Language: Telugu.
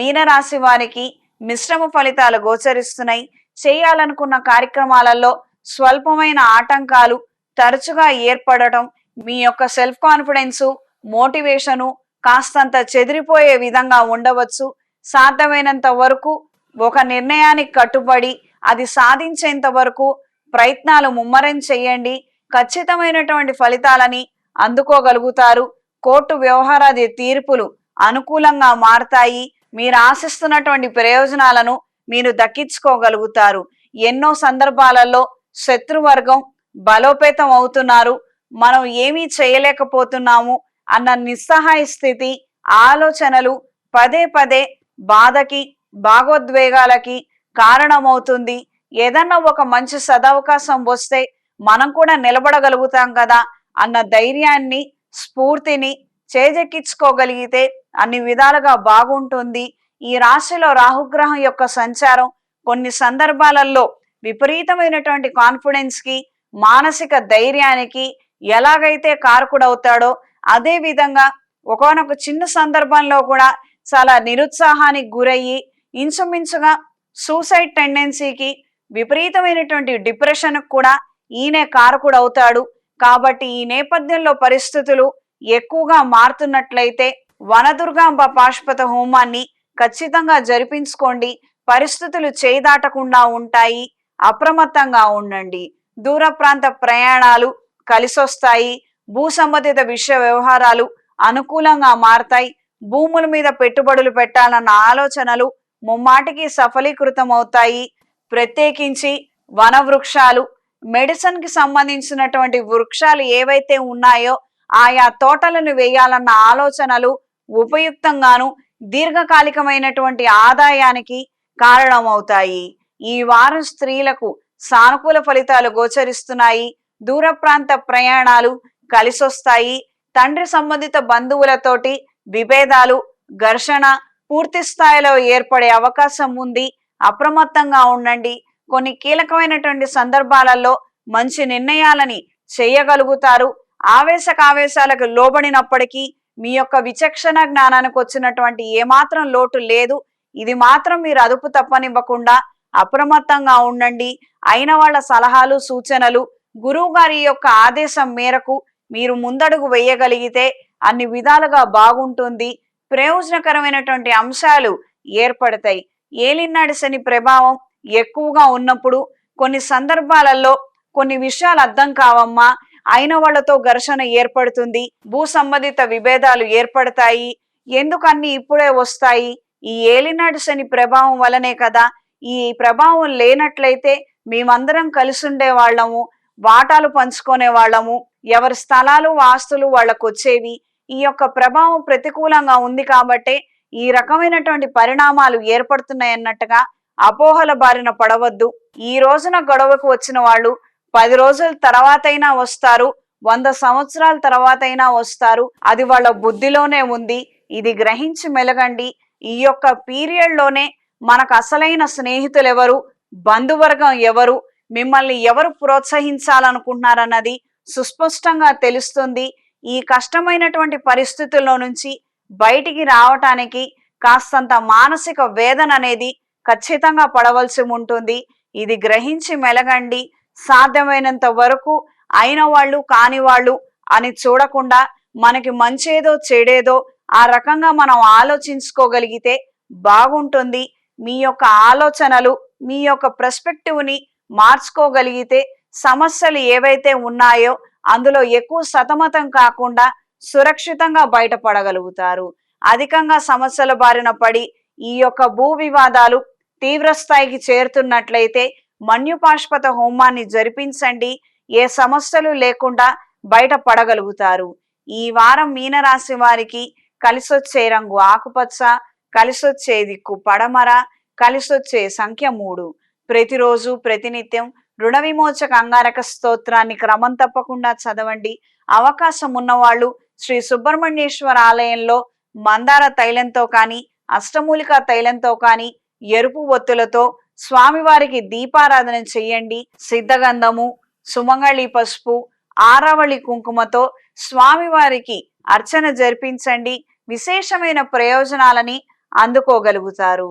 మీనరాశి వారికి మిశ్రమ ఫలితాలు గోచరిస్తున్నాయి. చేయాలనుకున్న కార్యక్రమాలలో స్వల్పమైన ఆటంకాలు తరచుగా ఏర్పడటం మీ యొక్క సెల్ఫ్ కాన్ఫిడెన్సు మోటివేషను కాస్తంత చెదిరిపోయే విధంగా ఉండవచ్చు. సాధ్యమైనంత వరకు ఒక నిర్ణయానికి కట్టుబడి అది సాధించేంత వరకు ప్రయత్నాలు ముమ్మరం చేయండి. ఖచ్చితమైనటువంటి ఫలితాలని అందుకోగలుగుతారు. కోర్టు వ్యవహారాది తీర్పులు అనుకూలంగా మారతాయి. మీరు ఆశిస్తున్నటువంటి ప్రయోజనాలను మీరు దక్కించుకోగలుగుతారు. ఎన్నో సందర్భాలలో శత్రువర్గం బలోపేతం అవుతున్నారు. మనం ఏమీ చేయలేకపోతున్నాము అన్న నిస్సహాయ స్థితి ఆలోచనలు పదే పదే బాధకి భాగోద్వేగాలకి కారణమవుతుంది. ఏదన్నా ఒక మంచి సదవకాశం వస్తే మనం కూడా నిలబడగలుగుతాం కదా అన్న ధైర్యాన్ని స్ఫూర్తిని చేజెక్కించుకోగలిగితే అన్ని విధాలుగా బాగుంటుంది. ఈ రాశిలో రాహుగ్రహం యొక్క సంచారం కొన్ని సందర్భాలలో విపరీతమైనటువంటి కాన్ఫిడెన్స్కి మానసిక ధైర్యానికి ఎలాగైతే కారకుడవుతాడో అదే విధంగా ఒకనొక చిన్న సందర్భంలో కూడా చాలా నిరుత్సాహానికి గురయ్యి ఇంచుమించుగా సూసైడ్ టెండెన్సీకి విపరీతమైనటువంటి డిప్రెషన్ కూడా ఈయనే కారకుడవుతాడు. కాబట్టి ఈ నేపథ్యంలో పరిస్థితులు ఎక్కువగా మారుతున్నట్లయితే వనదుర్గాంబ పాశుపత హోమాన్ని ఖచ్చితంగా జరిపించుకోండి. పరిస్థితులు చేదాటకుండా ఉంటాయి. అప్రమత్తంగా ఉండండి. దూర ప్రాంత ప్రయాణాలు కలిసొస్తాయి. భూ సంబంధిత విషయ వ్యవహారాలు అనుకూలంగా మారతాయి. భూముల మీద పెట్టుబడులు పెట్టాలన్న ఆలోచనలు ముమ్మాటికి సఫలీకృతం అవుతాయి ప్రత్యేకించి వన వృక్షాలు మెడిసిన్కి సంబంధించినటువంటి వృక్షాలు ఏవైతే ఉన్నాయో ఆయా తోటలను వేయాలన్న ఆలోచనలు ఉపయుక్తంగాను దీర్ఘకాలికమైనటువంటి ఆదాయానికి కారణమవుతాయి. ఈ వారం స్త్రీలకు సానుకూల ఫలితాలు గోచరిస్తున్నాయి. దూర ప్రాంత ప్రయాణాలు కలిసొస్తాయి. తండ్రి సంబంధిత బంధువులతోటి విభేదాలు ఘర్షణ పూర్తి స్థాయిలో ఏర్పడే అవకాశం ఉంది. అప్రమత్తంగా ఉండండి. కొన్ని కీలకమైనటువంటి సందర్భాలలో మంచి నిర్ణయాలని చేయగలుగుతారు. ఆవేశకావేశాలకు లోబడినప్పటికీ మీ యొక్క విచక్షణ జ్ఞానానికి వచ్చినటువంటి ఏమాత్రం లోటు లేదు. ఇది మాత్రం మీరు అదుపు తప్పనివ్వకుండా అప్రమత్తంగా ఉండండి. అయిన వాళ్ళ సలహాలు సూచనలు గురువు గారి యొక్క ఆదేశం మేరకు మీరు ముందడుగు వేయగలిగితే అన్ని విధాలుగా బాగుంటుంది. ప్రయోజనకరమైనటువంటి అంశాలు ఏర్పడతాయి. ఏలినాడి శని ప్రభావం ఎక్కువగా ఉన్నప్పుడు కొన్ని సందర్భాలలో కొన్ని విషయాలు అర్థం కావమ్మా. అయిన వాళ్ళతో ఘర్షణ ఏర్పడుతుంది. భూ సంబంధిత విభేదాలు ఏర్పడతాయి. ఎందుకు అన్ని ఇప్పుడే వస్తాయి? ఈ ఏలినాడు శని ప్రభావం వలనే కదా. ఈ ప్రభావం లేనట్లయితే మేమందరం కలిసి ఉండే వాళ్ళము వాటాలు పంచుకునే వాళ్ళము ఎవరి స్థలాలు ఆస్తులు వాళ్ళకు వచ్చేవి ఈ యొక్క ప్రభావం ప్రతికూలంగా ఉంది కాబట్టే ఈ రకమైనటువంటి పరిణామాలు ఏర్పడుతున్నాయి అన్నట్టుగా అపోహల బారిన పడవద్దు. ఈ రోజున గొడవకు వచ్చిన వాళ్ళు పది రోజుల తర్వాతైనా వస్తారు వంద సంవత్సరాల తర్వాతైనా వస్తారు. అది వాళ్ళ బుద్ధిలోనే ఉంది. ఇది గ్రహించి మెలగండి. ఈ యొక్క పీరియడ్లోనే మనకు అసలైన స్నేహితులు ఎవరు బంధువర్గం ఎవరు మిమ్మల్ని ఎవరు ప్రోత్సహించాలనుకుంటున్నారన్నది సుస్పష్టంగా తెలుస్తుంది. ఈ కష్టమైనటువంటి పరిస్థితుల్లో నుంచి బయటికి రావటానికి కాస్తంత మానసిక వేదన అనేది ఖచ్చితంగా పడవలసి ఉంటుంది. ఇది గ్రహించి మెలగండి. సాధ్యమైనంత వరకు అయిన వాళ్ళు కాని వాళ్ళు అని చూడకుండా మనకి మంచేదో చెడేదో ఆ రకంగా మనం ఆలోచించుకోగలిగితే బాగుంటుంది. మీ యొక్క ఆలోచనలు మీ యొక్క ప్రెస్పెక్టివ్ని మార్చుకోగలిగితే సమస్యలు ఏవైతే ఉన్నాయో అందులో ఎక్కువ సతమతం కాకుండా సురక్షితంగా బయటపడగలుగుతారు. అధికంగా సమస్యల బారిన పడి ఈ యొక్క భూ వివాదాలు తీవ్ర స్థాయికి చేరుతున్నట్లయితే మన్యుపాష్పత హోమాన్ని జరిపించండి. ఏ సమస్యలు లేకుండా బయట పడగలుగుతారు ఈ వారం మీనరాశి వారికి కలిసొచ్చే రంగు ఆకుపచ్చ కలిసొచ్చే దిక్కు పడమర కలిసొచ్చే సంఖ్య మూడు. ప్రతిరోజు ప్రతినిత్యం రుణ విమోచక అంగారక స్తోత్రాన్ని క్రమం తప్పకుండా చదవండి. అవకాశం ఉన్నవాళ్ళు శ్రీ సుబ్రహ్మణ్యేశ్వర ఆలయంలో మందార తైలంతో కానీ అష్టమూలిక తైలంతో కానీ ఎరుపు ఒత్తులతో స్వామివారికి దీపారాధన చెయ్యండి సిద్ధగంధము సుమంగళి పసుపు ఆరవళి కుంకుమతో స్వామివారికి అర్చన జరిపించండి. విశేషమైన ప్రయోజనాలని అందుకోగలుగుతారు.